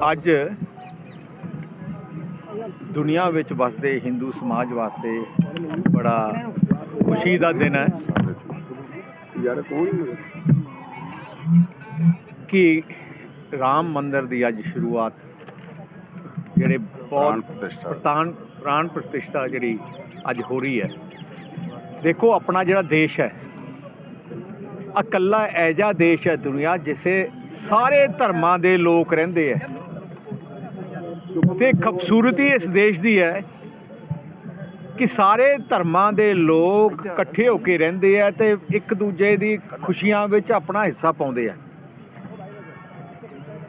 ਅੱਜ ਦੁਨੀਆ ਵਿੱਚ ਵਸਦੇ ਹਿੰਦੂ ਸਮਾਜ ਵਾਸਤੇ ਬੜਾ ਖੁਸ਼ੀ ਦਾ ਦਿਨ ਹੈ। ਯਾਰ ਕੌਣ ਕਿ ਰਾਮ ਮੰਦਿਰ ਦੀ ਅੱਜ ਸ਼ੁਰੂਆਤ ਜਿਹੜੇ ਬਹੁਤ। ਪ੍ਰਾਣ ਪ੍ਰਾਣ ਪ੍ਰਤਿਸ਼ਠਾ ਜਿਹੜੀ ਅੱਜ ਹੋ ਰਹੀ ਹੈ। ਦੇਖੋ ਆਪਣਾ ਜਿਹੜਾ ਦੇਸ਼ ਹੈ ਇਕੱਲਾ ਐਜਾ ਦੇਸ਼ ਹੈ ਦੁਨੀਆ ਜਿਸੇ ਸਾਰੇ ਧਰਮਾਂ ਦੇ ਲੋਕ ਰਹਿੰਦੇ ਹੈ ਤੇ ਖੂਬਸੂਰਤੀ ਇਸ ਦੇਸ਼ ਦੀ ਹੈ ਕਿ ਸਾਰੇ ਧਰਮਾਂ ਦੇ ਲੋਕ ਇਕੱਠੇ ਹੋ ਕੇ ਰਹਿੰਦੇ ਆ ਤੇ ਇੱਕ ਦੂਜੇ ਦੀ ਖੁਸ਼ੀਆਂ ਵਿੱਚ ਆਪਣਾ ਹਿੱਸਾ ਪਾਉਂਦੇ ਆ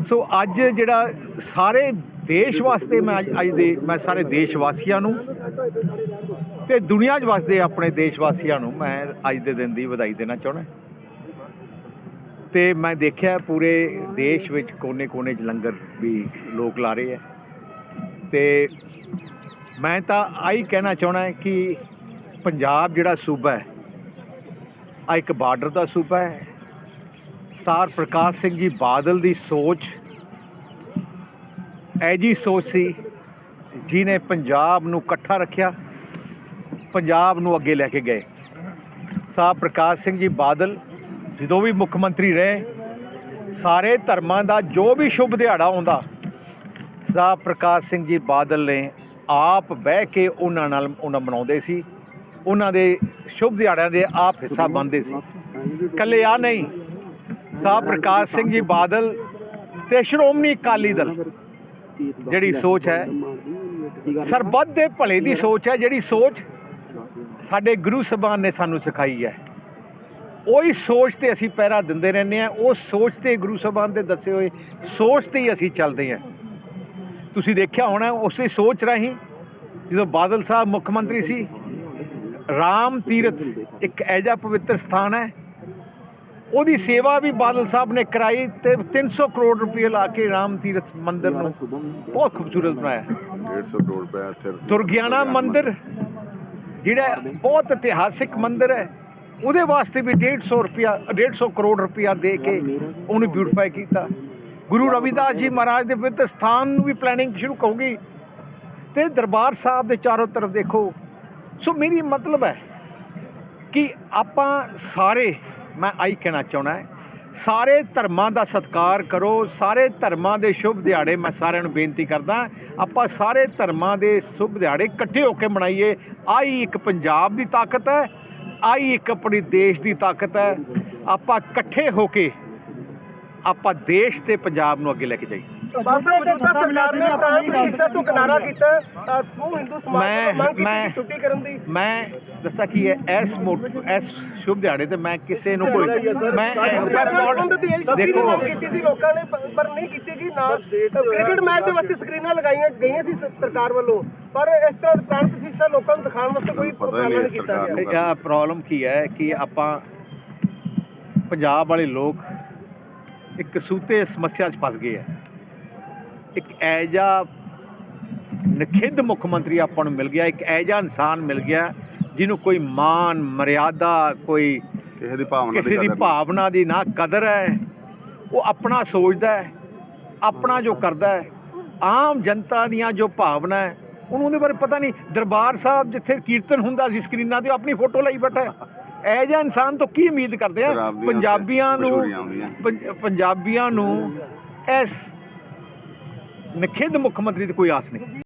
ਸੋ ਅੱਜ ਜਿਹੜਾ ਸਾਰੇ ਦੇਸ਼ ਵਾਸਤੇ ਮੈਂ ਅੱਜ ਅੱਜ ਦੇ ਮੈਂ ਸਾਰੇ ਦੇਸ਼ ਵਾਸੀਆਂ ਨੂੰ ਤੇ ਦੁਨੀਆ 'ਚ ਵਸਦੇ ਆਪਣੇ ਦੇਸ਼ ਵਾਸੀਆਂ ਨੂੰ ਮੈਂ ਅੱਜ ਦੇ ਦਿਨ ਦੀ ਵਧਾਈ ਦੇਣਾ ਚਾਹੁੰਦਾ। ਤੇ ਮੈਂ ਦੇਖਿਆ ਪੂਰੇ ਦੇਸ਼ ਵਿੱਚ ਕੋਨੇ-ਕੋਨੇ 'ਚ ਲੰਗਰ ਵੀ ਲੋਕ ਲਾ ਰਹੇ ਆ। ਤੇ ਮੈਂ ਤਾਂ ਆਹੀ ਕਹਿਣਾ ਚਾਹਣਾ ਕਿ ਪੰਜਾਬ ਜਿਹੜਾ ਸੂਬਾ ਹੈ ਆ ਇੱਕ ਬਾਰਡਰ ਦਾ ਸੂਬਾ ਹੈ। ਸਾਰ ਪ੍ਰਕਾਸ਼ ਸਿੰਘ ਜੀ ਬਾਦਲ ਦੀ ਸੋਚ ਐਜੀ ਸੋਚ ਸੀ ਜਿਨੇ ਪੰਜਾਬ ਨੂੰ ਇਕੱਠਾ ਰੱਖਿਆ, ਪੰਜਾਬ ਨੂੰ ਅੱਗੇ ਲੈ ਕੇ ਗਏ। ਸਾਰ ਪ੍ਰਕਾਸ਼ ਸਿੰਘ ਜੀ ਬਾਦਲ ਜਦੋਂ ਵੀ ਮੁੱਖ ਮੰਤਰੀ ਰਹੇ, ਸਾਰੇ ਧਰਮਾਂ ਦਾ ਜੋ ਵੀ ਸ਼ੁਭ ਦਿਹਾੜਾ ਆਉਂਦਾ ਸਾਹਿਬ ਪ੍ਰਕਾਸ਼ ਸਿੰਘ ਜੀ ਬਾਦਲ ਨੇ ਆਪ ਬਹਿ ਕੇ ਉਹਨਾਂ ਨਾਲ ਉਹਨਾਂ ਮਨਾਉਂਦੇ ਸੀ। ਉਹਨਾਂ ਦੇ ਸ਼ੁਭ ਦਿਹਾੜਿਆਂ ਦੇ ਆਪ ਹਿੱਸਾ ਬਣਦੇ ਸੀ। ਇਕੱਲੇ ਆ ਨਹੀਂ ਸਾਹਿਬ ਪ੍ਰਕਾਸ਼ ਸਿੰਘ ਜੀ ਬਾਦਲ ਤੇ ਸ਼੍ਰੋਮਣੀ ਅਕਾਲੀ ਦਲ, ਜਿਹੜੀ ਸੋਚ ਹੈ, ਸਰਬੱਤ ਦੇ ਭਲੇ ਦੀ ਸੋਚ ਹੈ, ਜਿਹੜੀ ਸੋਚ ਸਾਡੇ ਗੁਰੂ ਸਾਹਿਬਾਨ ਨੇ ਸਾਨੂੰ ਸਿਖਾਈ ਹੈ। ਉਹੀ ਸੋਚ ਤੇ ਅਸੀਂ ਪਹਿਰਾ ਦਿੰਦੇ ਰਹਿੰਦੇ ਆ ਉਹ ਸੋਚ ਤੇ ਗੁਰੂ ਸਾਹਿਬਾਨ ਦੇ ਦੱਸੇ ਹੋਏ ਸੋਚ ਤੇ ਹੀ ਅਸੀਂ ਚੱਲਦੇ ਹਾਂ। ਤੁਸੀਂ ਦੇਖਿਆ ਹੋਣਾ ਉਸੇ ਸੋਚ ਰਾਹੀਂ ਜਦੋਂ ਬਾਦਲ ਸਾਹਿਬ ਮੁੱਖ ਮੰਤਰੀ ਸੀ ਰਾਮ ਤੀਰਥ ਇੱਕ ਐਜਾ ਪਵਿੱਤਰ ਸਥਾਨ ਹੈ। ਉਹਦੀ ਸੇਵਾ ਵੀ ਬਾਦਲ ਸਾਹਿਬ ਨੇ ਕਰਾਈ ਤੇ 300 ਕਰੋੜ ਰੁਪਏ ਲਾ ਕੇ ਰਾਮ ਤੀਰਥ ਮੰਦਿਰ ਨੂੰ ਬਹੁਤ ਖੂਬਸੂਰਤ ਬਣਾਇਆ। 150 ਕਰੋੜ ਰੁਪਏ ਇੱਥੇ ਦੁਰਗਿਆਨਾ ਮੰਦਿਰ ਜਿਹੜਾ ਬਹੁਤ ਇਤਿਹਾਸਿਕ ਮੰਦਿਰ ਹੈ ਉਹਦੇ ਵਾਸਤੇ ਵੀ 150 ਰੁਪਿਆ 150 ਕਰੋੜ ਰੁਪਿਆ ਦੇ ਕੇ ਉਹਨੂੰ ਬਿਊਟੀਫਾਈ ਕੀਤਾ। ਗੁਰੂ ਰਵਿਦਾਸ ਜੀ ਮਹਾਰਾਜ ਦੇ ਪਵਿੱਤਰ ਸਥਾਨ ਨੂੰ ਵੀ ਪਲੈਨਿੰਗ ਸ਼ੁਰੂ ਹੋਊਗੀ ਤੇ ਦਰਬਾਰ ਸਾਹਿਬ ਦੇ ਚਾਰੋਂ ਤਰਫ ਦੇਖੋ। ਸੋ ਮੇਰੀ ਮਤਲਬ ਹੈ ਕਿ ਆਪਾਂ ਸਾਰੇ, ਮੈਂ ਆਈ ਕਹਿਣਾ ਚਾਹੁੰਦਾ ਹੈ, ਸਾਰੇ ਧਰਮਾਂ ਦਾ ਸਤਿਕਾਰ ਕਰੋ, ਸਾਰੇ ਧਰਮਾਂ ਦੇ ਸ਼ੁਭ ਦਿਹਾੜੇ ਮੈਂ ਸਾਰਿਆਂ ਨੂੰ ਬੇਨਤੀ ਕਰਦਾ ਆਪਾਂ ਸਾਰੇ ਧਰਮਾਂ ਦੇ ਸ਼ੁਭ ਦਿਹਾੜੇ ਇਕੱਠੇ ਹੋ ਕੇ ਮਨਾਈਏ। ਆਈ ਇੱਕ ਪੰਜਾਬ ਦੀ ਤਾਕਤ ਹੈ ਆਈ ਇੱਕ ਆਪਣੀ ਦੇਸ਼ ਦੀ ਤਾਕਤ ਹੈ। ਆਪਾਂ ਇਕੱਠੇ ਹੋ ਕੇ ਆਪਾਂ ਦੇਸ਼ ਤੇ ਪੰਜਾਬ ਨੂੰ ਅੱਗੇ ਲੈ ਕੇ ਜਾਈਏ। ਬਾਬਾ ਮੌਜੂਦਾ ਸਰਕਾਰ ਨੇ ਪ੍ਰਾਣ ਪ੍ਰਤੀਸ਼ਠਾ ਤੋਂ ਕਿਨਾਰਾ ਕੀਤਾ। ਅ, ਸਮੂਹ ਹਿੰਦੂ ਸਮਾਜ ਮੈਂ- ਨੂੰ ਮੰਗ ਕੀਤੀ ਮੈਂ- ਕਿ ਛੁੱਟੀ ਕਰਨ ਦੀ। ਮੈਂ ਦੱਸਾਂ ਕੀ ਹੈ ਇਸ ਮੋਟ ਇਸ ਸ਼ੁਭ ਦਿਹਾੜੇ ਤੇ ਮੈਂ ਕਿਸੇ ਨੂੰ ਕੋਈ ਮੈਂ ਸੰਬੰਧਿਤ ਦੀ ਇਹੀ ਛੁੱਟੀ ਦੀ ਦੇਖੋ। ਮੰਗ ਕੀਤੀ ਸੀ ਲੋਕਾਂ ਨੇ ਪ- ਪਰ ਨਹੀਂ ਕੀਤੀ ਗਈ ਨਾ ਕ੍ਰਿਕਟ ਮੈਚ ਦੇ ਵਾਸਤੇ ਸਕਰੀਨਾਂ ਲਗਾਈਆਂ ਗਈਆਂ ਸੀ ਸ- ਸਰਕਾਰ ਵੱਲੋਂ। ਪਰ ਇਸ ਤਰ੍ਹਾਂ ਦੀ ਪ੍ਰਾਣ ਪ੍ਰਤੀਸ਼ਠਾ ਲੋਕਾਂ ਨੂੰ ਦਿਖਾਉਣ ਵਾਸਤੇ ਕੋਈ ਪਤਾ ਹੀ ਉਪਰਾਲਾ ਨਹੀਂ ਨਹੀਂ ਕੀਤਾ ਸਰਕਾਰ ਗਿਆ। ਨੂੰ। ਇਹ ਪ੍ਰੋਬਲਮ ਕੀ ਹੈ ਕਿ ਆਪਾਂ ਪੰਜਾਬ ਵਾਲੇ ਲੋਕ ਇੱਕ ਸੂਤੇ ਸਮੱਸਿਆ 'ਚ ਫਸ ਗਏ ਆ। ਇੱਕ ਐਜਾ ਨਖਿੱਧ ਮੁੱਖ ਮੰਤਰੀ ਆਪਾਂ ਨੂੰ ਮਿਲ ਗਿਆ ਇੱਕ ਐਜਾ ਇਨਸਾਨ ਮਿਲ ਗਿਆ ਜਿਹਨੂੰ ਕੋਈ ਮਾਨ ਮਰਿਆਦਾ ਕੋਈ ਕਿਸੇ ਦੀ ਭਾਵਨਾ ਕਿਸੇ ਦੀ। ਭਾਵਨਾ ਨਾ ਕਦਰ ਹੈ ਉਹ ਆਪਣਾ ਸੋਚਦਾ ਹੈ ਆਪਣਾ ਜੋ ਕਰਦਾ ਹੈ ਆਮ ਜਨਤਾ ਦੀਆਂ ਜੋ ਭਾਵਨਾ ਹੈ ਉਹਨੂੰ ਉਹਦੇ ਬਾਰੇ ਪਤਾ ਨਹੀਂ ਦਰਬਾਰ ਸਾਹਿਬ ਜਿੱਥੇ ਕੀਰਤਨ ਹੁੰਦਾ ਸੀ ਸਕਰੀਨਾਂ ਤੇ ਆਪਣੀ ਫੋਟੋ ਲਾਈ ਬੈਠਾ ਇਹ ਜਿਹਾ ਇਨਸਾਨ ਤੋਂ ਕੀ ਉਮੀਦ ਕਰਦੇ ਆ? ਪੰਜਾਬੀਆਂ ਨੂੰ ਪੰਜਾਬੀਆਂ ਨੂੰ ਇਸ ਨਖਿੱਧ ਮੁੱਖ ਮੰਤਰੀ ਦੀ ਕੋਈ ਆਸ ਨਹੀਂ।